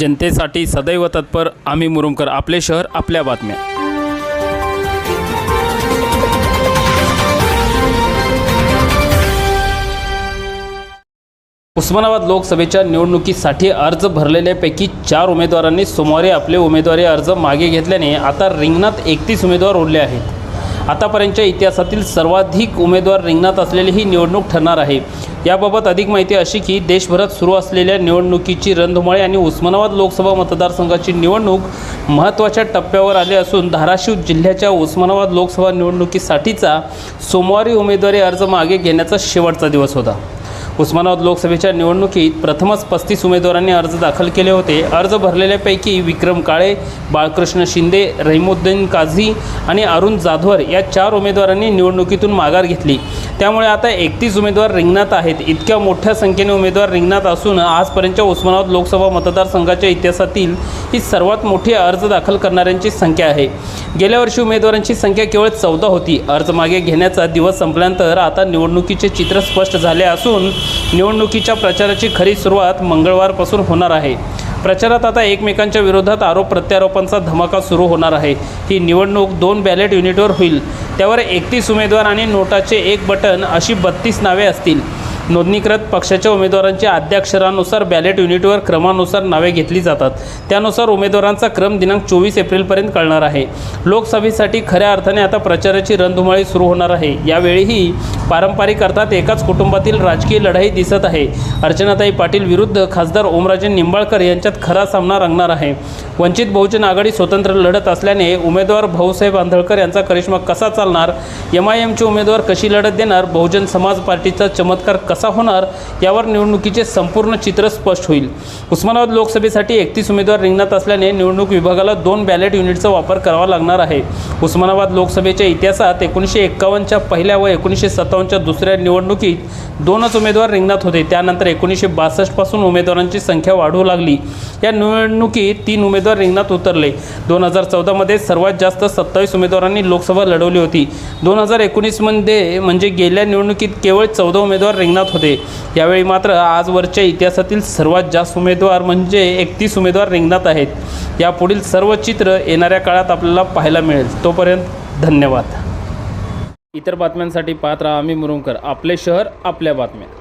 जनतेसाठी सदैव तत्पर आम्ही मुरुमकर आपले शहर आपल्या बातम्या. उस्मानाबाद लोकसभेच्या निवडणुकीसाठी अर्ज भरलेल्यापैकी चार उमेदवारांनी सोमवारी आपले उमेदवारी अर्ज मागे घेतल्याने आता रिंगणात एकतीस उमेदवार उरले आहेत. आतापर्यंतच्या इतिहासातील सर्वाधिक उमेदवार रिंगणात असलेली ही निवडणूक ठरणार आहे. याबाबत अधिक माहिती अशी की देशभरात सुरू असलेल्या निवडणुकीची रणधुमाळी आणि उस्मानाबाद लोकसभा मतदारसंघाची निवडणूक महत्त्वाच्या टप्प्यावर आली असून धाराशिव जिल्ह्याच्या उस्मानाबाद लोकसभा निवडणुकीसाठीचा सोमवारी उमेदवारी अर्ज मागे घेण्याचा शेवटचा दिवस होता. उस्मानाबाद लोकसभेच्या निवडणुकीत प्रथमच पस्तीस उमेदवारांनी अर्ज दाखल केले होते. अर्ज भरलेल्यापैकी विक्रम काळे बाळकृष्ण शिंदे रहिमुद्दीन काझी आणि अरुण जाधवर या चार उमेदवारांनी निवडणुकीतून माघार घेतली. त्यामुळे आता एकतीस उमेदवार रिंगणात आहेत. इतक्या मोठ्या संख्येने उमेदवार रिंगणात असून आजपर्यंतच्या उस्मानाबाद लोकसभा मतदारसंघाच्या इतिहासातील ही सर्वात मोठी अर्ज दाखल करणाऱ्यांची संख्या आहे. गेल्या वर्षी उमेदवारांची संख्या केवळ चौदा होती. अर्ज मागे घेण्याचा दिवस संपल्यानंतर आता निवडणुकीचे चित्र स्पष्ट झाले असून निवडणुकीच्या प्रचाराची खरी सुरुवात मंगळवारपासून होणार आहे. प्रचारात आता एकमेकांच्या विरोधात आरोप प्रत्यारोपांचा धमाका सुरू होणार आहे. ही निवडणूक दोन बॅलेट युनिटवर होईल. त्यावर एकतीस उमेदवार आणि नोटाचे एक बटन अशी बत्तीस नावे असतील. नोंदणीकृत पक्षाच्या उमेदवारांच्या आद्याक्षरानुसार बॅलेट युनिटवर क्रमानुसार नावे घेतली जातात. त्यानुसार उमेदवारांचा क्रम दिनांक चोवीस एप्रिलपर्यंत कळणार आहे. लोकसभेसाठी खऱ्या अर्थाने आता प्रचाराची रणधुमाळी सुरू होणार आहे. यावेळीही पारंपरिक अर्थात एकाच कुटुंबातील राजकीय लढाई दिसत आहे. अर्चनाताई पाटील विरुद्ध खासदार ओमराजे निंबाळकर यांच्यात खरा सामना रंगणार आहे. वंचित बहुजन आघाडी स्वतंत्र लढत असल्याने उमेदवार भाऊसाहेब आंधळकर यांचा करिश्मा कसा चालणार? एम आय एमचे उमेदवार कशी लढत देणार? बहुजन समाज पार्टीचा चमत्कार कसा होणार यावर निवडणुकीचे संपूर्ण चित्र स्पष्ट होईल. उस्मानाबाद लोकसभेसाठी एकतीस उमेदवार रिंगणात असल्याने निवडणूक विभागाला दोन बॅलेट युनिटचा वापर करावा लागणार आहे. उस्मानाबाद लोकसभेच्या इतिहासात एकोणीसशे एक्कावन्नच्या पहिल्या व एकोणीसशे सत्तावन्नच्या दुसऱ्या निवडणुकीत दोनच उमेदवार रिंगणात होते. त्यानंतर एकोणीसशे बासष्टपासून उमेदवारांची संख्या वाढू लागली. या निवडणुकीत तीन उमेदवार रिंगणात उतरले. दोन हजार चौदामध्ये सर्वात जास्त सत्तावीस उमेदवारांनी लोकसभा लढवली होती. दोन हजार एकोणीसमध्ये म्हणजे गेल्या निवडणुकीत केवळ चौदा उमेदवार रिंगणात होते. यावेळी मात्र आजवरच्या इतिहासातील सर्वात जास्त उमेदवार म्हणजे एकतीस उमेदवार रिंगणात आहेत. यापुढील सर्व चित्र येणाऱ्या काळात आपल्याला पाहायला मिळेल. तोपर्यंत धन्यवाद. इतर बातम्यांसाठी पाहत राहा आम्ही मुरुंकर आपले शहर आपल्या बातम्या.